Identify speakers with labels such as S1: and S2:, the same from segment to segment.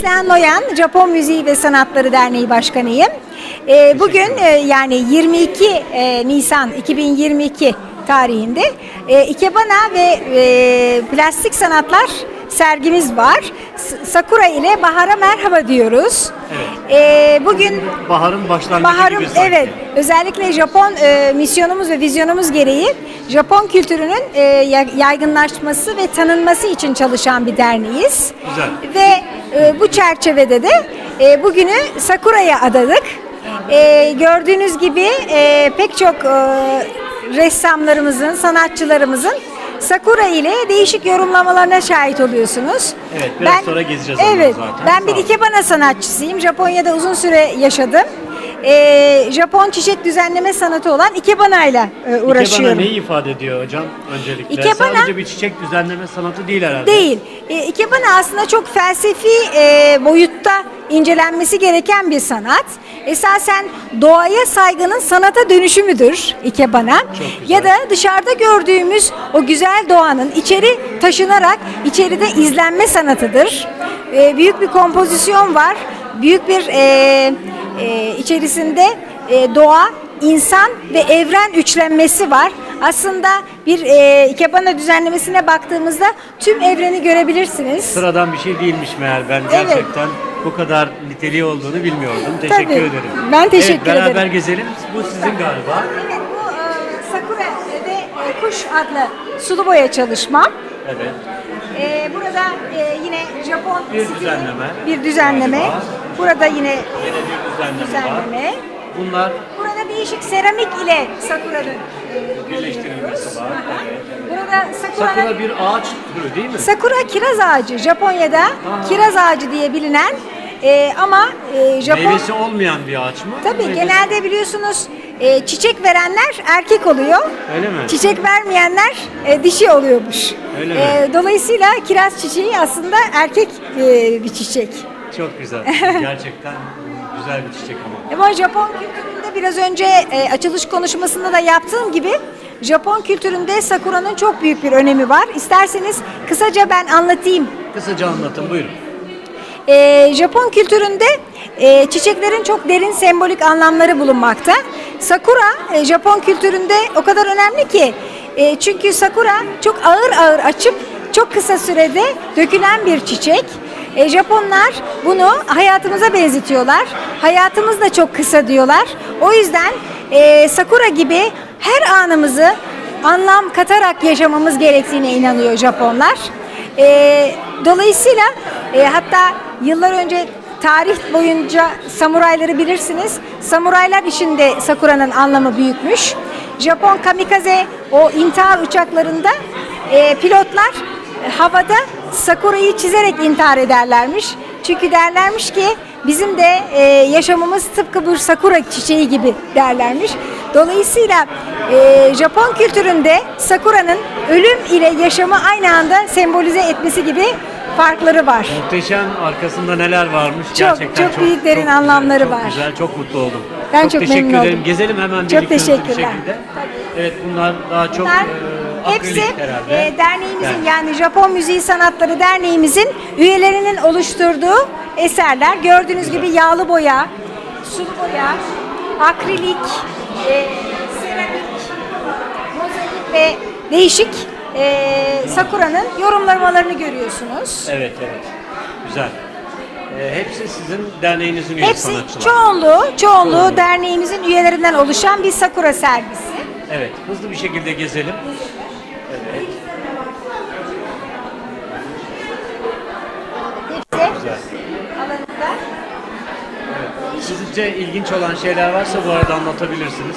S1: Neslihan Noyan, Japon Müziği ve Sanatları Derneği Başkanıyım. Ee, bugün e, yani 22 e, Nisan 2022 tarihinde e, Ikebana ve Plastik Sanatlar sergimiz var. Sakura ile Bahar'a merhaba diyoruz. Ee, bugün
S2: Baharın başlangıcı
S1: Baharım
S2: gibi sanki.
S1: evet özellikle Japon e, misyonumuz ve vizyonumuz gereği Japon kültürünün e, ya- yaygınlaşması ve tanınması için çalışan bir derneğiz.
S2: Güzel.
S1: Ve e, bu çerçevede de e, bugünü Sakura'ya adadık. E, gördüğünüz gibi e, pek çok e, ressamlarımızın, sanatçılarımızın Sakura ile değişik yorumlamalarına şahit oluyorsunuz.
S2: Evet, biraz sonra gezeceğiz
S1: Evet,
S2: zaten.
S1: ben bir ikebana sanatçısıyım. Japonya'da uzun süre yaşadım. Ee, Japon çiçek düzenleme sanatı olan ikebana ile e, uğraşıyorum.
S2: Ikebana neyi ifade ediyor hocam öncelikle?
S1: Ikebana-
S2: Sadece bir çiçek düzenleme sanatı değil herhalde.
S1: Değil. E, ikebana aslında çok felsefi e, boyutta incelenmesi gereken bir sanat. Esasen doğaya saygının sanata dönüşümüdür ikebana. Ya da dışarıda gördüğümüz o güzel doğanın içeri taşınarak içeride izlenme sanatıdır. E, büyük bir kompozisyon var. Büyük bir e, e, içerisinde e, doğa, insan ve evren üçlenmesi var. Aslında bir e, ikebana düzenlemesine baktığımızda tüm evreni görebilirsiniz.
S2: Sıradan bir şey değilmiş meğer. Ben gerçekten bu kadar niteliği olduğunu bilmiyordum. Teşekkür
S1: Tabii.
S2: ederim.
S1: Ben teşekkür
S2: evet, beraber
S1: ederim.
S2: gezelim. Bu sizin galiba.
S1: Evet bu e, Sakura ve e, Kuş adlı sulu boya çalışmam.
S2: Evet.
S1: E, burada e, yine Japon
S2: Bir
S1: stili
S2: düzenleme.
S1: Bir düzenleme.
S2: Galiba.
S1: Burada yine
S2: Yine bir düzenleme, var.
S1: düzenleme.
S2: Bunlar
S1: Burada değişik seramik ile Sakura'nın e,
S2: birleştirilmesi var.
S1: Aha.
S2: Evet.
S1: Burada
S2: Sakura bir ağaç türü değil mi?
S1: Sakura kiraz ağacı. Japonya'da kiraz ağacı diye bilinen e, ama e, Japon
S2: Meyvesi olmayan bir ağaç mı?
S1: Tabii
S2: Meyvesi-
S1: genelde biliyorsunuz e, çiçek verenler erkek oluyor.
S2: Öyle mi?
S1: Çiçek vermeyenler e, dişi oluyormuş.
S2: Öyle mi?
S1: E, dolayısıyla kiraz çiçeği aslında erkek e, bir çiçek.
S2: Çok güzel. Gerçekten güzel bir çiçek ama.
S1: Ama Japon kültüründe biraz önce e, açılış konuşmasında da yaptığım gibi Japon kültüründe sakuranın çok büyük bir önemi var. İsterseniz kısaca ben anlatayım.
S2: Kısaca anlatın buyurun.
S1: Ee, Japon kültüründe e, çiçeklerin çok derin sembolik anlamları bulunmakta. Sakura e, Japon kültüründe o kadar önemli ki e, çünkü sakura çok ağır ağır açıp çok kısa sürede dökülen bir çiçek. E, Japonlar bunu hayatımıza benzetiyorlar. Hayatımız da çok kısa diyorlar. O yüzden e, sakura gibi her anımızı anlam katarak yaşamamız gerektiğine inanıyor Japonlar. E, dolayısıyla e, hatta yıllar önce tarih boyunca samurayları bilirsiniz. Samuraylar işinde sakuranın anlamı büyükmüş. Japon kamikaze o intihar uçaklarında e, pilotlar havada sakurayı çizerek intihar ederlermiş. Çünkü derlermiş ki bizim de e, yaşamımız tıpkı bir sakura çiçeği gibi derlermiş. Dolayısıyla e, Japon kültüründe sakuranın ölüm ile yaşamı aynı anda sembolize etmesi gibi farkları var.
S2: Muhteşem arkasında neler varmış
S1: Çok,
S2: gerçekten
S1: çok büyük derin
S2: güzel,
S1: anlamları
S2: çok
S1: var.
S2: güzel, çok mutlu oldum.
S1: Ben
S2: çok,
S1: çok
S2: teşekkür
S1: memnun
S2: ederim.
S1: oldum.
S2: Gezelim hemen
S1: Çok
S2: birlikte bir
S1: teşekkürler.
S2: şekilde. Evet bunlar daha çok
S1: Bunlar
S2: e,
S1: hepsi e, derneğimizin
S2: Yani
S1: Japon Müziği Sanatları Derneğimizin üyelerinin oluşturduğu eserler. Gördüğünüz gibi yağlı boya, sulu boya, akrilik, e, seramik, mozaik ve değişik e, sakuranın yorumlamalarını görüyorsunuz.
S2: Evet evet. Güzel. E, hepsi sizin derneğinizin üye
S1: Hepsi
S2: sanatçılar.
S1: çoğunluğu, çoğunluğu
S2: Çoğunluğu.
S1: derneğimizin üyelerinden oluşan bir sakura sergisi.
S2: Evet hızlı bir şekilde gezelim. Evet
S1: Hepsi
S2: güzel.
S1: alanında.
S2: Sizce ilginç olan şeyler varsa bu arada anlatabilirsiniz.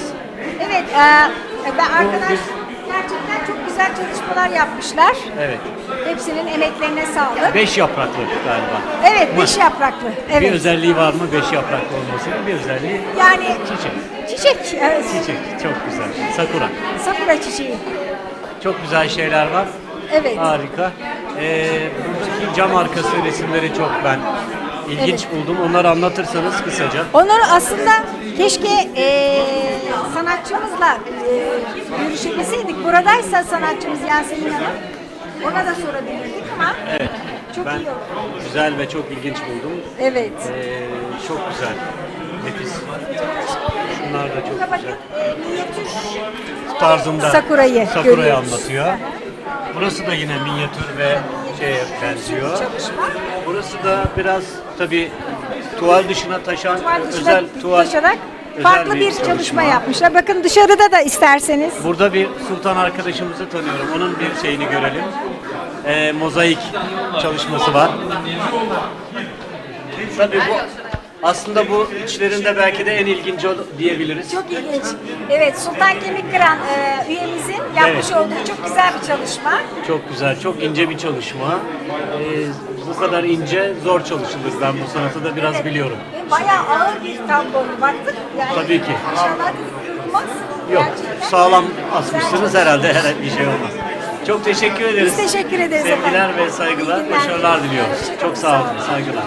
S1: Evet, e, ben arkadaş gerçekten çok güzel çalışmalar yapmışlar.
S2: Evet.
S1: Hepsinin emeklerine sağlık.
S2: Beş yapraklı galiba.
S1: Evet, beş yapraklı.
S2: Bir
S1: Evet.
S2: özelliği var mı beş yapraklı olmasının? Bir özelliği
S1: Yani
S2: çiçek.
S1: çiçek, evet.
S2: Çiçek çok güzel. Sakura.
S1: Sakura çiçeği.
S2: Çok güzel şeyler var.
S1: Evet.
S2: Harika. Ee, buradaki cam arkası resimleri çok ben ilginç
S1: Evet.
S2: buldum. Onları anlatırsanız kısaca.
S1: Onları aslında keşke e, sanatçımızla e, görüşebilseydik. Buradaysa sanatçımız Yasemin Hanım. Ona da sorabilirdik ama Çok
S2: ben
S1: iyi oldu.
S2: güzel ve çok ilginç buldum.
S1: Evet.
S2: Ee, çok güzel. Nefis. Şunlar da çok güzel.
S1: e,
S2: Tarzında
S1: Sakura'yı
S2: Sakura'yı
S1: görüyoruz.
S2: anlatıyor. Burası da yine minyatür ve şeye benziyor. Burası da biraz tabii tuval dışına taşan
S1: Tuval dışına
S2: özel tuval
S1: taşarak
S2: özel
S1: farklı bir, çalışma. yapmışlar. Bakın dışarıda da isterseniz.
S2: Burada bir sultan arkadaşımızı tanıyorum. Onun bir şeyini görelim. Ee, mozaik çalışması var. Tabii bu aslında bu içlerinde belki de en ilginci diyebiliriz.
S1: Çok ilginç. Evet, Sultan Kemik Kıran e, üyemizin yapmış
S2: Evet.
S1: olduğu çok güzel bir çalışma.
S2: Çok güzel, çok ince bir çalışma. Ee, bu kadar ince zor çalışılır. Ben bu sanatı da biraz biliyorum.
S1: Ve bayağı ağır bir tablo baktık. Yani
S2: Tabii ki.
S1: İnşallah kırılmaz.
S2: Yok,
S1: Gerçekten
S2: sağlam
S1: güzel
S2: asmışsınız herhalde herhalde bir şey olmaz. Çok teşekkür ederiz.
S1: Biz teşekkür ederiz
S2: Sevgiler
S1: efendim.
S2: ve saygılar,
S1: İyi günler.
S2: başarılar diliyoruz.
S1: Hoşçakalın,
S2: Çok sağ
S1: sağ
S2: olun,
S1: olun.
S2: saygılar.